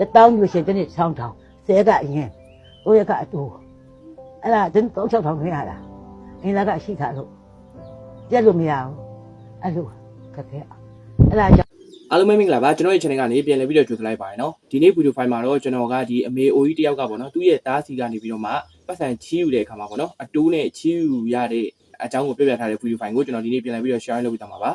တတောင်းလို့ရှိရင်တစ်နေ့6ထောင်ဆဲကအရင်ကိုရကအတူအဲ့ဒါတင်း3 6ထောင်ခင်းရတာအင်းလာကရှိတာလို့ပြက်လို့မရဘူးအဲ့လိုခက်ခဲအဲ့ဒါကြောင့်အားလုံးပဲမင်္ဂလာပါကျွန်တော်ရဲ့ channel ကနေပြန်လည်ပြီးတော့ကြိုဆိုလိုက်ပါရနော်ဒီနေ့ဗီဒီယိုဖိုင်မှာတော့ကျွန်တော်ကဒီအမေအိုကြီးတယောက်ကပေါ့နော်သူ့ရဲ့သားစီကနေပြီးတော့မှပတ်စံချီးယူတဲ့အခါမှာပေါ့နော်အတိုးနဲ့ချီးယူရတဲ့အကြောင်းကိုပြပြထားတဲ့ဗီဒီယိုဖိုင်ကိုကျွန်တော်ဒီနေ့ပြန်လည်ပြီးတော့ share လုပ်ပြသွားမှာပါအဲ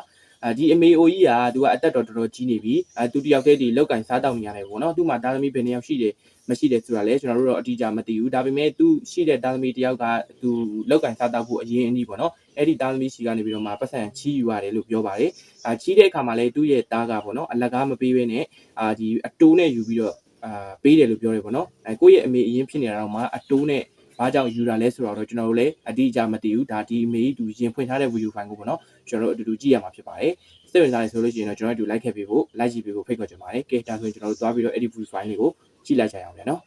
ဒီအမေအိုကြီးကသူကအသက်တော်တော်တော်ကြီးနေပြီအဲသူတယောက်တည်းဒီလောက်ကင်စားတောက်နေရတယ်ပေါ့နော်သူ့မှာသားသမီးဘယ်နှစ်ယောက်ရှိတယ်မရှိတယ်ဆိုတာလဲကျွန်တော်တို့တော့အတိအကျမသိဘူးဒါပေမဲ့သူရှိတဲ့သားသမီးတယောက်ကသူလောက်ကင်စားတောက်ဖို့အရင်အနည်းပေါ့နော်အဲ့ဒီသားသမီးရှိကနေပြီးတော့မှပတ်စံချီးယူရတယ်လို့ပြောပါတယ်အာချီးတဲ့အခါမှာလဲသူ့ရဲ့သားကပေါ့နော်အလကားမပေးဘဲနဲ့အာဒီအတိုးနဲ့ယူပြီးတော့အာပေးတယ်လို့ပြောတယ်ပေါ့နော်အဲကိုယ့်ရဲ့အမေအရင်ဖြစ်နေတာတော့မှအတိုးနဲ့ ဘာကြောင့်ယူတာလဲဆိုတော့ကျွန်တော်တို့လည်းအတိအကျမသိဘူးဒါဒီအမေကြီးသူရင်ဖွင့်ထားတဲ့ဗီဒီယိုဖိုင်ကိုပေါ့နော်ကျွန်တော်တို့အတူတူကြည့်ရမှာဖြစ်ပါတယ်စိတ်ဝင်စားနေဆိုလို့ရှိရင်တော့ကျွန်တော်တို့အတူ like ခဲ့ပေးဖို့ like ကြည့်ပေးဖို့ဖိတ်ခေါ်ချင်ပါတယ်ကဲဒါဆိုရင်ကျွန်တော်တို့သွားပြီးတော့အဲ့ဒီ view file လေးကိုကြည့်လိုက်ကြရအောင်ဗျာနော်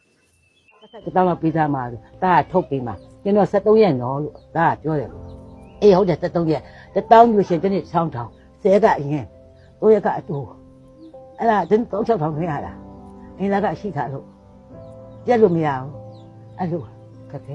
တစ်တောင်းတော့ပေးသားမှာတားထုတ်ပေးမှာကျွန်တော်73ရက်နော်လို့တားပြောတယ်အေးဟုတ်တယ်73ရက်တတောင်းလို့ရှိရင်တစ်နေ့6ထောင်ဆဲကအရင်ကိုရကအတူအဲ့ဒါတင်း3 6ထောင်ခင်းရတာအင်းလာကရှိတာလို့ပြက်လို့မရဘူးအဲ့လို ခက်ခဲ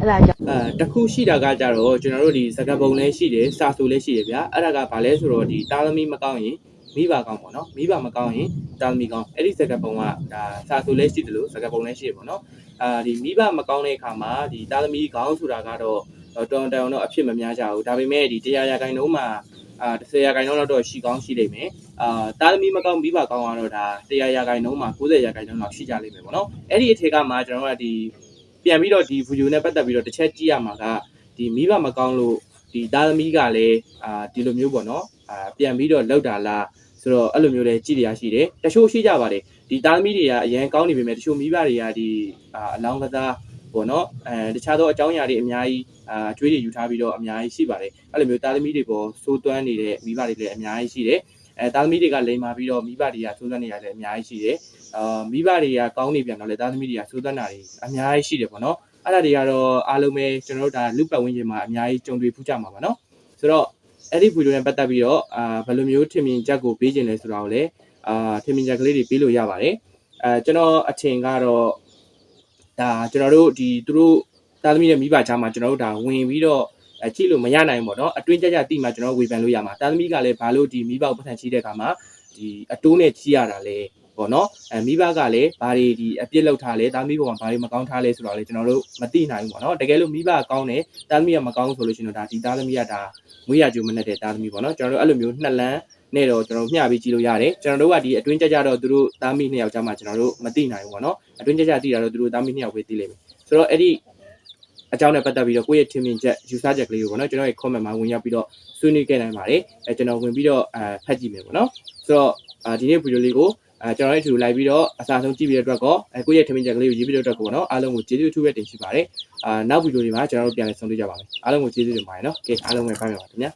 အဲ့ဒါကြောင့်အဲတခုရှိတာကကြတော့ကျွန်တော်တို့ဒီစကပုံလည်းရှိတယ်စာဆိုလည်းရှိတယ်ဗျာအဲ့ဒါကဘာလဲဆိုတော့ဒီတာသမီမကောင်းရင်မိဘကောင်းပေါ့နော်မိဘမကောင်းရင်တာသမီကောင်းအဲ့ဒီစကပုံကဒါစာဆိုလည်းရှိတယ်လို့စကပုံလည်းရှိတယ်ပေါ့နော်အာဒီမိဘမကောင်းတဲ့အခါမှာဒီတာသမီကောင်းဆိုတာကတော့တော်တော်တော့အဖြစ်မများကြဘူးဒါပေမဲ့ဒီတရားရာခိုင်နှုန်းမှာအာ10ရာခိုင်နှုန်းလောက်တော့ရှိကောင်းရှိလိမ့်မယ်အာတာသမီမကောင်းမိဘကောင်းကတော့ဒါ100ရာခိုင်နှုန်းမှာ90ရာခိုင်နှုန်းလောက်ရှိကြလိမ့်မယ်ပေါ့နော်အဲ့ဒီအထက်ကမှကျွန်တော်တို့ကဒီ ပြန်ပြီးတော့ဒီဗီဒီယိုနဲ့ပတ်သက်ပြီးတော့တစ်ချက်ကြည့်ရမှာကဒီမိဘမကောင်းလို့ဒီသားသမီးကလည်းအာဒီလိုမျိုးပေါ့နော်အာပြန်ပြီးတော့လောက်တာလားဆိုတော့အဲ့လိုမျိုးလည်းကြည့်ရရှိတယ်တချို့ရှိကြပါတယ်ဒီသားသမီးတွေကအရင်ကောင်းနေပေမဲ့တချို့မိဘတွေကဒီအာအလောင်းကစားပေါ့နော်အဲတခြားသောအကြောင်းအရာတွေအများကြီးအာကျွေးတွေယူထားပြီးတော့အများကြီးရှိပါတယ်အဲ့လိုမျိုးသားသမီးတွေပေါ်စိုးသွမ်းနေတဲ့မိဘတွေလည်းအများကြီးရှိတယ် အဲသားသမီးတွေကလိမ်မာပြီးတော့မိဘတွေကစိုးစမ်းနေရလည်းအများကြီးရှိတယ်အာမိဘတွေကကောင်းနေပြန်တော့လေသားသမီးတွေကစိုးစမ်းတာတွေအများကြီးရှိတယ်ပေါ့နော်အဲ့ဒါတွေကတော့အားလုံးပဲကျွန်တော်တို့ဒါလူပတ်ဝန်းကျင်မှာအများကြီးကြုံတွေ့ဖူးကြမှာပါနော်ဆိုတော့အဲ့ဒီဗီဒီယိုနဲ့ပတ်သက်ပြီးတော့အာဘယ်လိုမျိုးထင်မြင်ချက်ကိုပေးခြင်းလဲဆိုတာကိုလည်းအာထင်မြင်ချက်ကလေးတွေပေးလို့ရပါတယ်အဲကျွန်တော်အထင်ကတော့ဒါကျွန်တော်တို့ဒီသူတို့သားသမီးနဲ့မိဘကြားမှာကျွန်တော်တို့ဒါဝင်ပြီးတော့ အဲကြည့်လို့မရနိုင်ဘူးပေါ့နော်အတွင်းကြကြတိမှကျွန်တော်ဝေဖန်လို့ရမှာတာသမီကလည်းဘာလို့ဒီမိဘကိုပတ်စံချီးတဲ့ခါမှာဒီအတိုးနဲ့ချီးရတာလဲပေါ့နော်အဲမိဘကလည်းဘာတွေဒီအပြစ်လောက်ထားလဲတာသမီဘုံမှာဘာတွေမကောင်းထားလဲဆိုတော့လေကျွန်တော်တို့မသိနိုင်ဘူးပေါ့နော်တကယ်လို့မိဘကကောင်းတယ်တာသမီကမကောင်းဆိုလို့ရှိရင်တော့ဒါဒီတာသမီကဒါမွေးရကြိုးမနဲ့တဲ့တာသမီပေါ့နော်ကျွန်တော်တို့အဲ့လိုမျိုးနှစ်လမ်းနဲ့တော့ကျွန်တော်မျှပြီးကြည့်လို့ရတယ်ကျွန်တော်တို့ကဒီအတွင်းကြကြတော့သူတို့တာမီနှစ်ယောက်ကြားမှာကျွန်တော်တို့မသိနိုင်ဘူးပေါ့နော်အတွင်းကြကြသိတာတော့သူတို့တာမီနှစ်ယောက်ပဲသိလိမ့်မယ်ဆိုတော့အဲ့ဒီ အကြောင်းနဲ့ပတ်သက်ပြီးတော့ကိုယ့်ရဲ့ထင်မြင်ချက်ယူဆချက်ကလေးကိုပေါ့နော်ကျွန်တော်ရဲ့ comment မှာဝင်ရောက်ပြီးတော့ဆွေးနွေးခဲ့နိုင်ပါတယ်အဲကျွန်တော်ဝင်ပြီးတော့အဲဖတ်ကြည့်မယ်ပေါ့နော်ဆိုတော့အာဒီနေ့ဗီဒီယိုလေးကိုအဲကျွန်တော်ရဲ့အထူလိုက်ပြီးတော့အစားဆုံးကြည့်ပြီးတဲ့အတွက်ကောအဲကိုယ့်ရဲ့ထင်မြင်ချက်ကလေးကိုရေးပြီးတဲ့အတွက်ကောနော်အားလုံးကိုကျေးဇူးအထူးပဲတင်ရှိပါတယ်အာနောက်ဗီဒီယိုတွေမှာကျွန်တော်တို့ပြန်လည်ဆုံတွေ့ကြပါမယ်အားလုံးကိုကျေးဇူးတင်ပါတယ်နော်ကဲအားလုံးပဲဖိုင်ပါပါခင်ဗျာ